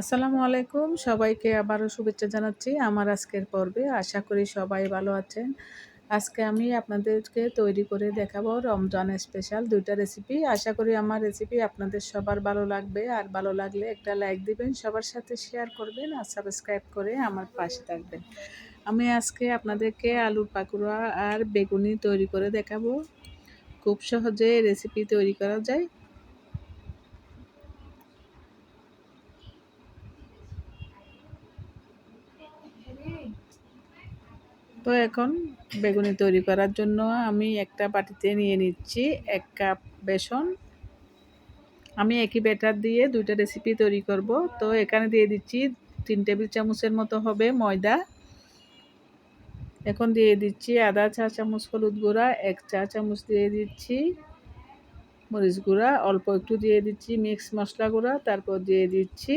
আসসালামু আলাইকুম। সবাইকে আবারও শুভেচ্ছা জানাচ্ছি আমার আজকের পর্বে। আশা করি সবাই ভালো আছেন। আজকে আমি আপনাদেরকে তৈরি করে দেখাবো রমজান স্পেশাল দুইটা রেসিপি আশা করি আমার রেসিপি আপনাদের সবার ভালো লাগবে। আর ভালো লাগলে একটা লাইক দিবেন, সবার সাথে শেয়ার করবেন আর সাবস্ক্রাইব করে আমার পাশে থাকবেন। আমি আজকে আপনাদেরকে আলুর পাকুড়া আর বেগুনি তৈরি করে দেখাবো। খুব সহজে রেসিপি তৈরি করা যায়। এখন বেগুনি তৈরি করার জন্য আমি একটা বাটিতে নিয়ে নিচ্ছি এক কাপ বেসন। আমি একই ব্যাটার দিয়ে দুইটা রেসিপি তৈরি করব। তো এখানে দিয়ে দিচ্ছি তিন টেবিল চামচের মতো হবে ময়দা। এখন দিয়ে দিচ্ছি আধা চা চামচ হলুদ গুঁড়া, এক চা চামচ দিয়ে দিচ্ছি মরিচ গুঁড়া, অল্প একটু দিয়ে দিচ্ছি মিক্স মশলা গুঁড়া, তারপর দিয়ে দিচ্ছি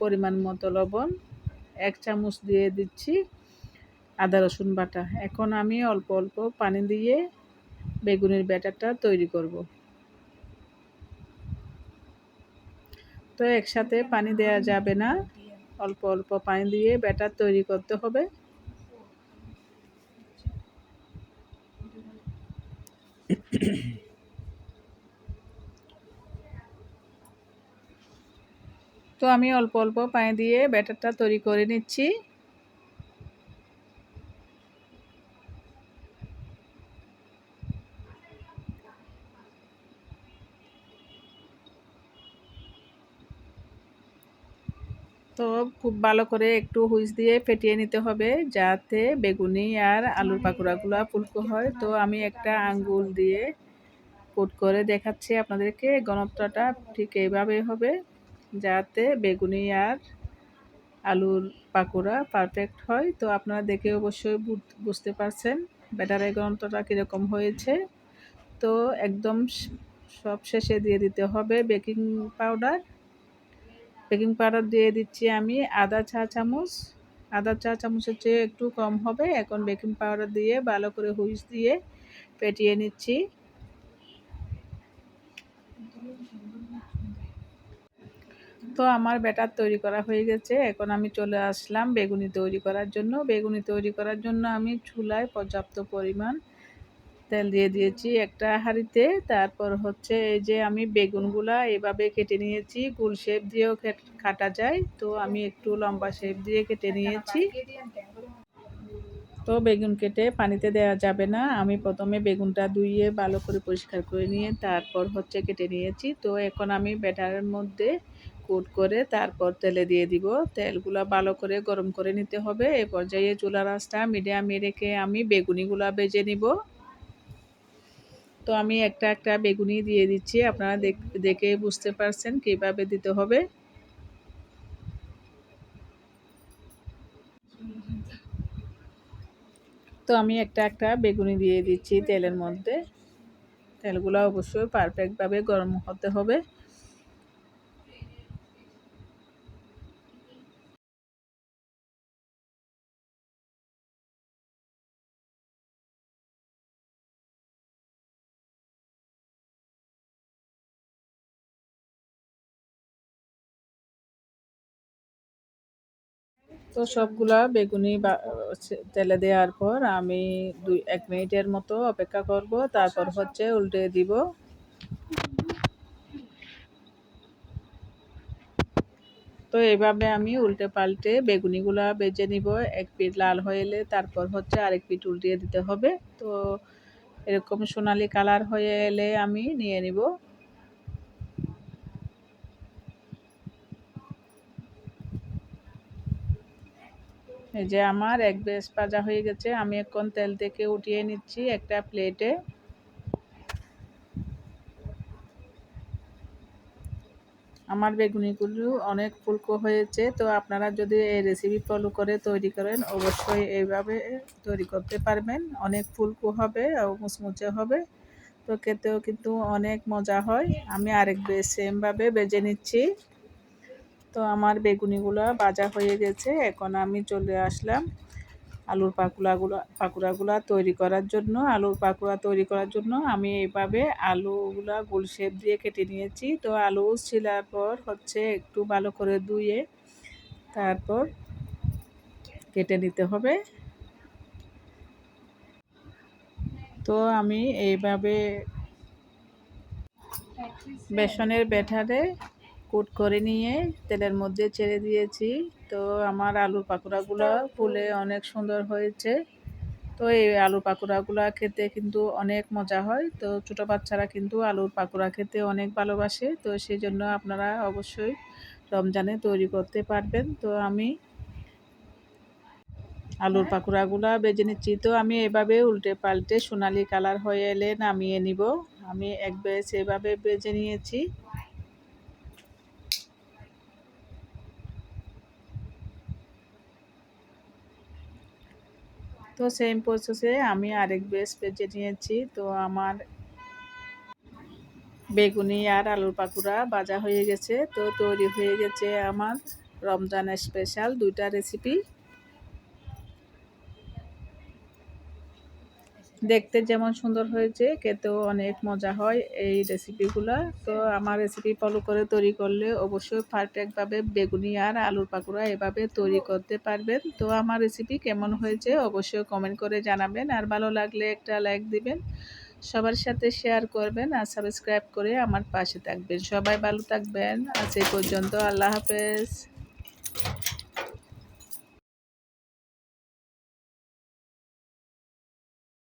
পরিমাণ মতো লবণ, এক চামচ দিয়ে দিচ্ছি আদা, রসুন বাটা। এখন আমি অল্প অল্প পানি দিয়ে বেগুনের ব্যাটারটা তৈরি করব। তো একসাথে পানি দেওয়া যাবে না। অল্প অল্প পানি দিয়ে ব্যাটার তৈরি করতে হবে। তো আমি অল্প অল্প পানি দিয়ে ব্যাটারটা তৈরি করে নিচ্ছি। তো খুব ভালো করে একটু হুইস দিয়ে ফেটিয়ে নিতে হবে যাতে বেগুনি আর আলুর পাকোড়াগুলো ফুলকো হয়। তো আমি একটা আঙ্গুল দিয়ে কোট করে দেখাচ্ছি আপনাদেরকে গণত্বটা ঠিক এইভাবে হবে যাতে বেগুনি আর আলুর পাকোড়া পারফেক্ট হয়। তো আপনারা দেখে অবশ্যই বুঝতে পারছেন ব্যাটারের গণত্বটা কীরকম হয়েছে। তো একদম সব শেষে দিয়ে দিতে হবে বেকিং পাউডার। বেকিং পাউডার দিয়ে দিচ্ছি আমি আদা চা চামচ। আদা চা চামচের চেয়ে একটু কম হবে। এখন বেকিং পাউডার দিয়ে ভালো করে হুইস দিয়ে পেটিয়ে নিচ্ছি। তো আমার ব্যাটার তৈরি করা হয়ে গেছে। এখন আমি চলে আসলাম বেগুনি তৈরি করার জন্য। বেগুনি তৈরি করার জন্য আমি চুলায় পর্যাপ্ত পরিমাণ তেল দিয়ে দিয়েছি একটা হাঁড়িতে। তারপর হচ্ছে এই যে আমি বেগুনগুলা এভাবে কেটে নিয়েছি। গুল শেপ দিয়েও কাটা যায়। তো আমি একটু লম্বা শেপ দিয়ে কেটে নিয়েছি। তো বেগুন কেটে পানিতে দেওয়া যাবে না। আমি প্রথমে বেগুনটা ধুইয়ে ভালো করে পরিষ্কার করে নিয়ে তারপর হচ্ছে কেটে নিয়েছি। তো এখন আমি ব্যাটারের মধ্যে কুট করে তারপর তেলে দিয়ে দিব। তেলগুলা ভালো করে গরম করে নিতে হবে। এ পর্যায়ে চুলা রাসটা মিডিয়ামে রেখে আমি বেগুনিগুলা বেজে নিব। তো আমি একটা একটা বেগুনি দিয়ে দিচ্ছি। আপনারা দেখে বুঝতে পারছেন কীভাবে দিতে হবে। তো আমি একটা একটা বেগুনি দিয়ে দিচ্ছি তেলের মধ্যে। তেলগুলো অবশ্যই পারফেক্টভাবে গরম হতে হবে। তো সবগুলা বেগুনি তেলে দেওয়ার পর আমি দুই, এক মিনিটের মতো অপেক্ষা করব। তারপর হচ্ছে উল্টে দিব। তো এইভাবে আমি উল্টে পাল্টে বেগুনিগুলা বেজে নিব। এক পিঠ লাল হয়ে এলে তারপর হচ্ছে আরেক পিঠ উল্টিয়ে দিতে হবে। তো এরকম সোনালি কালার হয়ে এলে আমি নিয়ে নিব। এই যে আমার এক বেশ ভাজা হয়ে গেছে, আমি এখন তেল থেকে উঠিয়ে নিচ্ছি একটা প্লেটে। আমার বেগুনিগুলো অনেক ফুলকো হয়েছে, তো আপনারা যদি এই রেসিপি ফলো করে তৈরি করেন, অবশ্যই এইভাবে তৈরি করতে পারবেন। অনেক ফুলকো হবে ও মুচমুচে হবে, তো খেতেও কিন্তু অনেক মজা হয়। আমি আরেক সেমভাবে বেজে নিচ্ছি। তো আমার বেগুনিগুলো ভাজা হয়ে গেছে। এখন আমি চলে আসলাম আলুর পাকুড়াগুলো পাকুড়াগুলো তৈরি করার জন্য। আলুর পাকুড়া তৈরি করার জন্য আমি এইভাবে আলুগুলা গোল শেপ দিয়ে কেটে নিয়েছি। তো আলু ছিলার পর হচ্ছে একটু ভালো করে ধুয়ে তারপর কেটে নিতে হবে। তো আমি এইভাবে বেসনের ব্যাটারে কুট করে নিয়ে তেলের মধ্যে ছেড়ে দিয়েছি। তো আমার আলুর পাকোড়াগুলো ফুলে অনেক সুন্দর হয়েছে। তো এই আলুর পাকোড়াগুলো খেতে কিন্তু অনেক মজা হয়। তো ছোটো বাচ্চারা কিন্তু আলুর পাকোড়া খেতে অনেক ভালোবাসে। তো সেই জন্য আপনারা অবশ্যই রমজানে তৈরি করতে পারবেন। তো আমি আলুর পাকোড়াগুলো বেজে নিচ্ছি। তো আমি এভাবে উল্টে পাল্টে সোনালি কালার হয়ে এলে নামিয়ে নিব। আমি এক বেশ এভাবে বেজে নিয়েছি। তো সেম প্রসেসে আমি আরেক বেস বেজে নিয়েছি। তো আমার বেগুনি আর আলুর পাকুড়া বাজা হয়ে গেছে। তো তৈরি হয়ে গেছে আমার রমজান স্পেশাল দুইটা রেসিপি দেখতে যেমন সুন্দর হয়েছে, খেতেও অনেক মজা হয় এই রেসিপিগুলো তো আমার রেসিপি ফলো করে তৈরি করলে অবশ্যই পারফেক্টভাবে বেগুনি আর আলুর পাকোড়া এভাবে তৈরি করতে পারবেন। তো আমার রেসিপি কেমন হয়েছে অবশ্যই কমেন্ট করে জানাবেন আর ভালো লাগলে একটা লাইক দিবেন, সবার সাথে শেয়ার করবেন আর সাবস্ক্রাইব করে আমার পাশে থাকবেন। সবাই ভালো থাকবেন। আজ এই পর্যন্ত আল্লাহ হাফেজ।